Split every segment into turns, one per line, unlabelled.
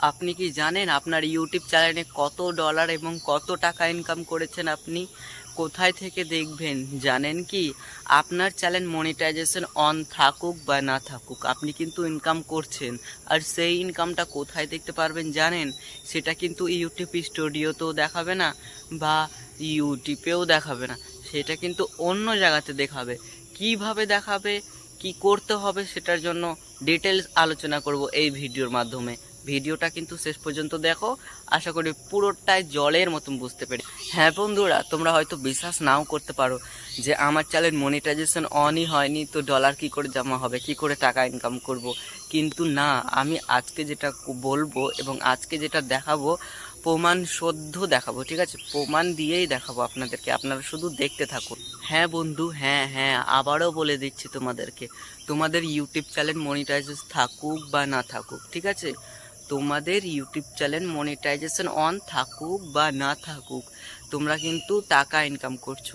আপনি কি জানেন আপনার ইউটিউব চ্যানেলে কত ডলার এবং কত টাকা ইনকাম করেছেন আপনি? কোথায় থেকে দেখবেন? জানেন কি? আপনার চ্যানেল মনিটাইজেশন অন থাকুক বা না থাকুক, আপনি কিন্তু ইনকাম করছেন। আর সেই ইনকামটা কোথায় দেখতে পারবেন জানেন? সেটা কিন্তু ইউটিউব স্টুডিওতেও দেখাবে না বা ইউটিউবেও দেখাবে না। সেটা কিন্তু অন্য জায়গাতে দেখাবে। কীভাবে দেখাবে? কি করতে হবে? সেটার জন্য ডিটেলস আলোচনা করব এই ভিডিওর মাধ্যমে। ভিডিওটা কিন্তু শেষ পর্যন্ত দেখো। আশা করি পুরোটাই জলের মতন বুঝতে পেরে হ্যাঁ বন্ধুরা, তোমরা হয়তো বিশ্বাস নাও করতে পারো যে আমার চ্যানেল মনিটাইজেশন অনই হয়নি, তো ডলার কি করে জমা হবে, কি করে টাকা ইনকাম করব। কিন্তু না, আমি আজকে যেটা বলব এবং আজকে যেটা দেখাবো, প্রমাণ সদ্য দেখাবো, ঠিক আছে? প্রমাণ দিয়েই দেখাবো আপনাদেরকে, আপনারা শুধু দেখতে থাকুন। হ্যাঁ বন্ধু হ্যাঁ হ্যাঁ আবারও বলে দিচ্ছি তোমাদেরকে, তোমাদের ইউটিউব চ্যানেল মনিটাইজেশন থাকুক বা না থাকুক, ঠিক আছে? তোমাদের ইউটিউব চ্যানেল মনিটাইজেশন অন থাকুক বা না থাকুক তোমরা কিন্তু টাকা ইনকাম করছ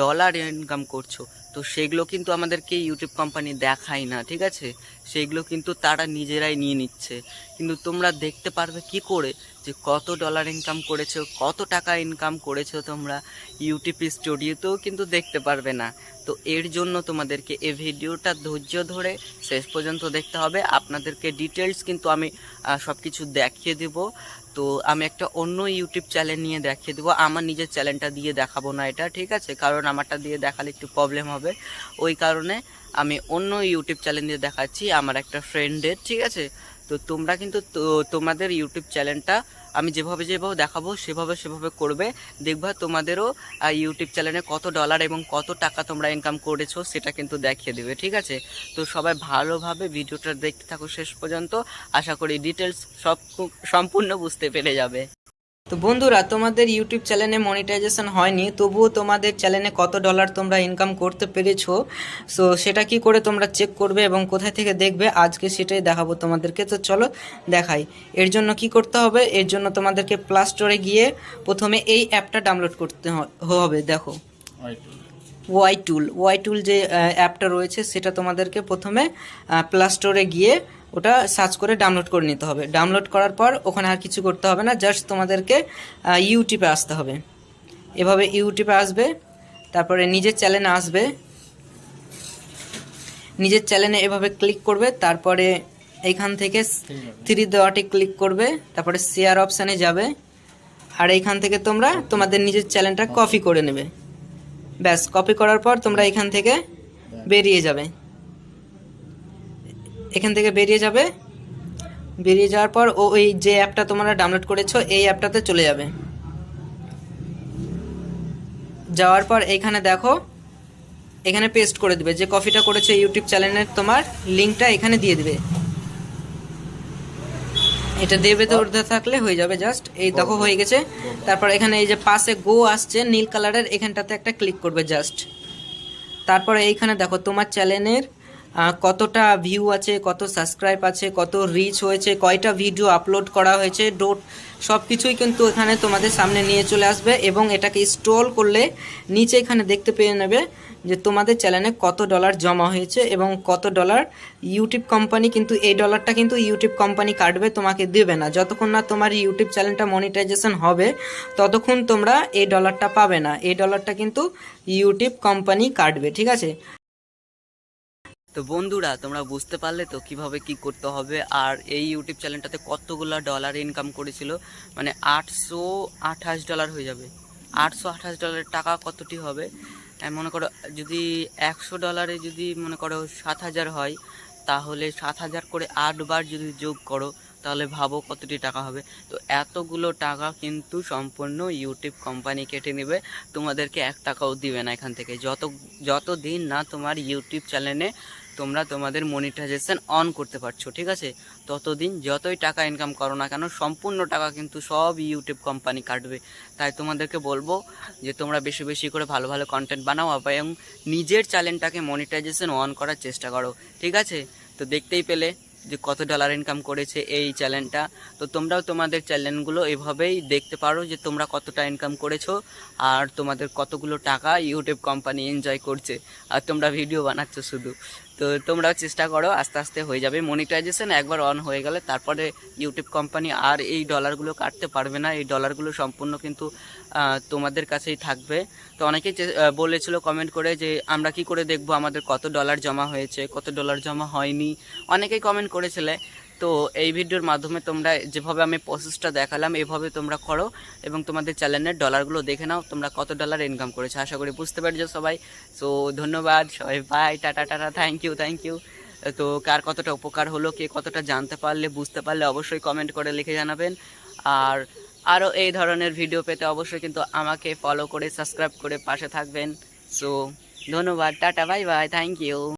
ডলার ইনকাম করছ, তো সেগুলো কিন্তু আমাদেরকে ইউটিউব কোম্পানি দেখায় না, ঠিক আছে? সেগুলো কিন্তু তারা নিজেরাই নিয়ে নিচ্ছে। কিন্তু তোমরা দেখতে পারবে কি করে যে কত ডলার ইনকাম করেছ, কত টাকা ইনকাম করেছ তোমরা ইউটিউব স্টুডিওতেও কিন্তু দেখতে পারবে না। তো এর জন্য তোমাদেরকে এই ভিডিওটা ধৈর্য ধরে শেষ পর্যন্ত দেখতে হবে। আপনাদেরকে ডিটেলস কিন্তু আমি সব কিছু দেখিয়ে দেব। তো আমি একটা অন্য ইউটিউব চ্যানেল নিয়ে দেখিয়ে দেবো। আমার নিজের চ্যানেলটা দিয়ে দেখাবো না এটা, ঠিক আছে? কারণ আমারটা দিয়ে দেখালে একটু প্রবলেম হবে। ওই কারণে আমি অন্য ইউটিউব চ্যানেল দিয়ে দেখাচ্ছি আমার একটা ফ্রেন্ডের ঠিক আছে? তো তোমরা কিন্তু তোমাদের ইউটিউব চ্যানেলটা আমি যেভাবে যেভাবে দেখাবো, সেভাবে সেভাবে করবে। দেখবা তোমাদেরও ইউটিউব চ্যানেলে কত ডলার এবং কত টাকা তোমরা ইনকাম করেছ, সেটা কিন্তু দেখিয়ে দেবে, ঠিক আছে? তো সবাই ভালোভাবে ভিডিওটা দেখতে থাকো শেষ পর্যন্ত। আশা করি ডিটেলস সব সম্পূর্ণ বুঝতে পেরে যাবে। তো বন্ধুরা তোমাদের ইউটিউব চ্যানেলে মনিটাইজেশন হয়নি তবুও তোমাদের চ্যানেলে কত ডলার তোমরা ইনকাম করতে পেরেছ সো সেটা কি করে তোমরা চেক করবে এবং কোথায় থেকে দেখবে আজকে সেটাই দেখাবো তোমাদেরকে। তো চলো দেখাই। এর জন্য কি করতে হবে? এর জন্য তোমাদেরকে প্লাস স্টোরে গিয়ে প্রথমে এই অ্যাপটা ডাউনলোড করতে হবে দেখো। ওয়াই টুল ওয়াই টুল যে অ্যাপটা রয়েছে সেটা তোমাদেরকে প্রথমে প্লাস স্টোরে গিয়ে ওটা সার্চ করে ডাউনলোড করে নিতে হবে। ডাউনলোড করার পর ওখানে আর কিছু করতে হবে না জাস্ট তোমাদেরকে ইউটিউবে আসতে হবে। এভাবে ইউটিউবে আসবে, তারপরে নিজের চ্যানেলে আসবে। নিজের চ্যানেলে এভাবে ক্লিক করবে, তারপরে এইখান থেকে থ্রি দেওয়াটি ক্লিক করবে, তারপরে শেয়ার অপশানে যাবে। আর এইখান থেকে তোমরা তোমাদের নিজের চ্যানেলটা কপি করে নেবে। ব্যাস কপি করার পর তোমরা এখান থেকে বেরিয়ে যাবে। এখান থেকে বেরিয়ে যাবে। বেরিয়ে যাওয়ার পর ও ওই যে অ্যাপটা তোমরা ডাউনলোড করেছ, এই অ্যাপটাতে চলে যাবে। যাওয়ার পর এইখানে দেখো, এখানে পেস্ট করে দিবে। যে কপিটা করেছে ইউটিউব চ্যানেলের তোমার লিঙ্কটা এখানে দিয়ে দিবে। এটা দেবে তো উর্ধে থাকলে হয়ে যাবে জাস্ট এই দেখো হয়ে গেছে। তারপর এখানে এই যে পাশে গো আসছে, নীল কালারের এখানটাতে একটা ক্লিক করবে জাস্ট তারপরে এইখানে দেখো তোমার চ্যানেলের কতটা ভিউ আছে, কত সাবস্ক্রাইব আছে, কত রিচ হয়েছে, কয়টা ভিডিও আপলোড করা হয়েছে ডোট সব কিছুই কিন্তু এখানে তোমাদের সামনে নিয়ে চলে আসবে এবং এটাকে স্ক্রল করলে নিচে এখানে দেখতে পেয়ে নেবে যে তোমাদের চ্যানেলে কত ডলার জমা হয়েছে এবং কত ডলার ইউটিউব কোম্পানি কিন্তু এই ডলারটা কিন্তু ইউটিউব কোম্পানি কাটবে, তোমাকে দেবে না। যতক্ষণ না তোমার ইউটিউব চ্যানেলটা মনিটাইজেশন হবে, ততক্ষণ তোমরা এই ডলারটা পাবে না। এই ডলারটা কিন্তু ইউটিউব কোম্পানি কাটবে, ঠিক আছে? তো বন্ধুরা, তোমরা বুঝতে পারলে তো কীভাবে কি করতে হবে। আর এই ইউটিউব চ্যানেলটাতে কতগুলো ডলার ইনকাম করেছিল? মানে আটশো আঠাশ ডলার হয়ে যাবে। আটশো আঠাশ ডলারের টাকা কতটি হবে? মনে করো, যদি একশো ডলারে যদি মনে করো সাত হাজার হয়, তাহলে সাত হাজার করে আটবার যদি যোগ করো, তাহলে ভাবো কতটি টাকা হবে। তো এতগুলো টাকা কিন্তু সম্পূর্ণ ইউটিউব কোম্পানি কেটে নেবে। তোমাদেরকে এক টাকাও দিবে না এখান থেকে। যত যত দিন না তোমার ইউটিউব চ্যানেলে তোমরা তোমাদের মনিটাইজেশন অন করতে পারছ, ঠিক আছে? ততদিন যতই টাকা ইনকাম করো না কেন, সম্পূর্ণ টাকা কিন্তু সব ইউটিউব কোম্পানি কাটবে। তাই তোমাদেরকে বলব যে, তোমরা বেশি বেশি করে ভালো ভালো কন্টেন্ট বানাও এবং নিজের চ্যানেলটাকে মনিটাইজেশন অন করার চেষ্টা করো, ঠিক আছে? তো দেখতেই পেলে যে, কত ডলার ইনকাম করেছে এই চ্যানেলটা তো তোমরাও তোমাদের চ্যানেলগুলো এভাবেই দেখতে পারো যে, তোমরা কতটা ইনকাম করেছ আর তোমাদের কতগুলো টাকা ইউটিউব কোম্পানি এনজয় করছে। আর তোমরা ভিডিও বানাচ্ছ শুধু। তো তোমরাও চেষ্টা করো, আস্তে আস্তে হয়ে যাবে। মনিটাইজেশন একবার অন হয়ে গেলে তারপরে ইউটিউব কোম্পানি আর এই ডলারগুলো কাটতে পারবে না। এই ডলারগুলো সম্পূর্ণ কিন্তু তোমাদের কাছেই থাকবে। তো অনেকেই বলেছিল কমেন্ট করে যে, আমরা কি করে দেখব আমাদের কত ডলার জমা হয়েছে, কত ডলার জমা হয়নি? অনেকেই কমেন্ট করেছিলে। তো এই ভিডিওর মাধ্যমে তোমরা যেভাবে আমি প্রসেসটা দেখালাম, এভাবে তোমরা করো এবং তোমাদের চ্যানেলের ডলারগুলো দেখে নাও, তোমরা কত ডলার ইনকাম করেছ। আশা করি বুঝতে পারছ সবাই। সো ধন্যবাদ, সবাই bye tata tata thank you thank you তো কার কতটা উপকার হলো, কে কতটা জানতে পারলে, বুঝতে পারলে অবশ্যই কমেন্ট করে লিখে জানাবেন। আর আরও এই ধরনের ভিডিও পেতে অবশ্যই কিন্তু আমাকে ফলো করে সাবস্ক্রাইব করে পাশে থাকবেন। সো ধন্যবাদ, tata bye bye thank you